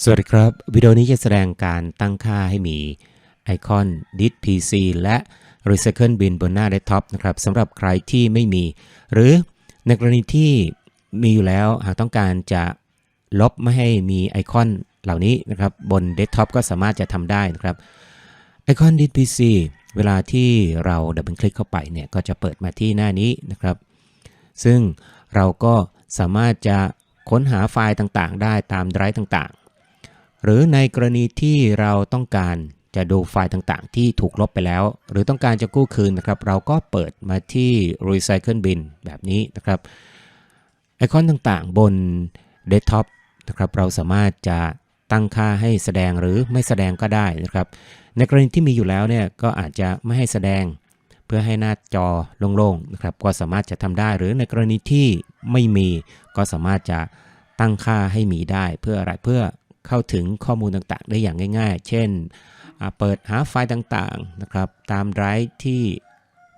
สวัสดีครับ วิดีโอนี้จะแสดงการตั้งค่าให้มีไอคอน Dit PC และ Recycle Bin บนหน้า Desktop นะครับสำหรับใครที่ไม่มี หรือในกรณีที่มีอยู่แล้วหากต้องการจะลบไม่ให้มีไอคอนเหล่านี้นะครับบน Desktop ก็สามารถจะทำได้นะครับไอคอน Dit PC เวลาที่เราดับเบิลคลิกเข้าไปเนี่ยก็จะเปิดมาที่หน้านี้นะครับ ซึ่งเราก็สามารถจะค้นหาไฟล์ต่างๆ ได้ตามไดรฟ์ต่างๆ หรือในกรณีที่เราต้องการจะดูไฟล์ต่างๆ ที่ถูกลบไปแล้ว หรือต้องการจะกู้คืนนะครับ เราก็เปิดมาที่ Recycle Bin แบบนี้นะครับ ไอคอนต่างๆ บน Desktop นะครับ เราสามารถจะตั้งค่าให้แสดงหรือไม่แสดงก็ได้นะครับ ในกรณีที่มีอยู่แล้วเนี่ยก็อาจจะไม่ให้แสดง เพื่อให้หน้าจอโล่งๆนะครับ ก็สามารถจะทำได้ หรือในกรณีที่ไม่มีก็สามารถจะตั้งค่าให้มีได้เพื่ออะไรเพื่อ เข้าถึงข้อมูลต่างๆ ได้อย่างง่ายๆ เช่น เปิดหาไฟล์ต่างๆนะครับตามไรที่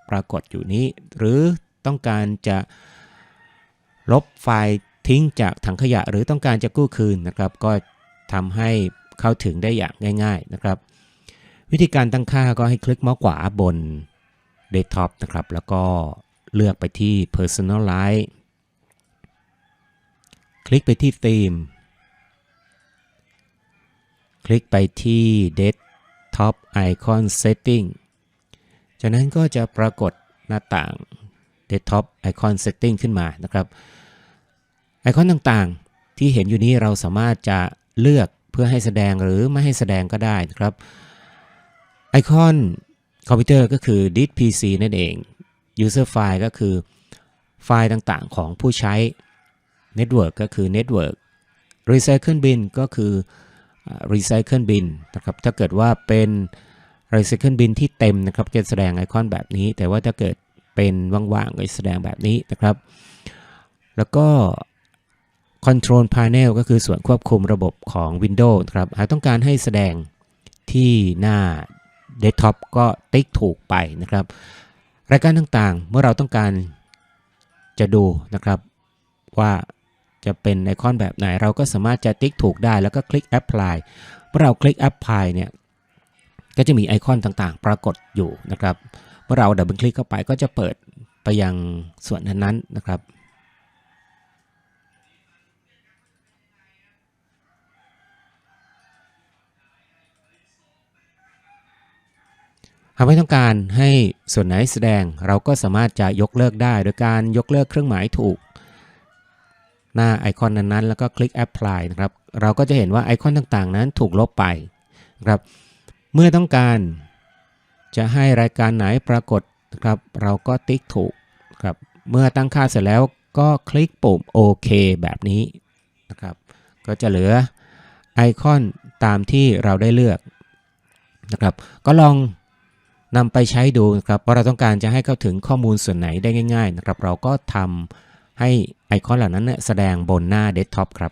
ปรากฏอยู่นี้ หรือต้องการจะลบไฟล์ทิ้งจากถังขยะ หรือต้องการจะกู้คืนนะครับ ก็ทำให้เข้าถึงได้อย่างง่าย ๆนะครับ วิธีการตั้งค่าก็ให้คลิกเมาส์ขวาบน Desktop นะครับ แล้วก็เลือกไปที่ Personalize คลิกไปที่ Theme คลิกไปที่ Desktop Icon Setting จากนั้นก็จะปรากฏหน้าต่าง Desktop Icon Setting ขึ้นมานะครับไอคอนต่างๆ ที่เห็นอยู่นี้เราสามารถจะเลือกเพื่อให้แสดงหรือไม่ให้แสดงก็ได้นะครับไอคอนคอมพิวเตอร์ก็คือ Dit PC นั่นเอง User File ก็คือไฟล์ต่างๆของผู้ใช้ Network ก็คือ Network Recycle Bin ก็คือ อ่า Recycle Bin นะครับถ้าเกิดว่าเป็น Recycle Bin ที่เต็มนะครับจะแสดงไอคอนแบบนี้ แต่ว่าถ้าเกิดเป็นว่างๆก็จะแสดงแบบนี้นะครับ แล้วก็ Control Panel ก็คือส่วนควบคุมระบบของ Windows นะครับ หากต้องการให้แสดงที่หน้า Desktop ก็ติ๊กถูกไปนะครับ รายการต่างๆ เมื่อเราต้องการจะดูนะครับว่า จะเป็นไอคอนแบบไหน เราก็สามารถจะติ๊กถูกได้แล้วก็คลิก Apply เมื่อเราคลิก Apply เนี่ยก็จะมีไอคอนต่างๆ ปรากฏอยู่นะครับเมื่อเราดับเบิลคลิกเข้าไปก็จะเปิดไปยังส่วนนั้นๆนะครับหากไม่ต้องการให้ส่วนไหนแสดงเราก็สามารถจะยกเลิกได้ โดยการยกเลิกเครื่องหมายถูก หน้าไอคอนนั้นๆ แล้วก็คลิก Apply นะครับ เราก็จะเห็นว่าไอคอนต่างๆ นั้นถูกลบไปครับ เมื่อต้องการจะให้รายการไหนปรากฏนะครับ เราก็ติ๊กถูกครับ เมื่อตั้งค่าเสร็จแล้วก็คลิกปุ่มโอเคแบบนี้นะครับ ก็จะเหลือไอคอนตามที่เราได้เลือกนะครับ ก็ลองนำไปใช้ดูนะครับว่าเราต้องการจะให้เข้าถึงข้อมูลส่วนไหนได้ง่าย ๆ นะครับ เราก็ทำ ให้ไอคอนเหล่านั้นแสดงบนหน้าเดสก์ท็อปครับ